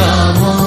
Rama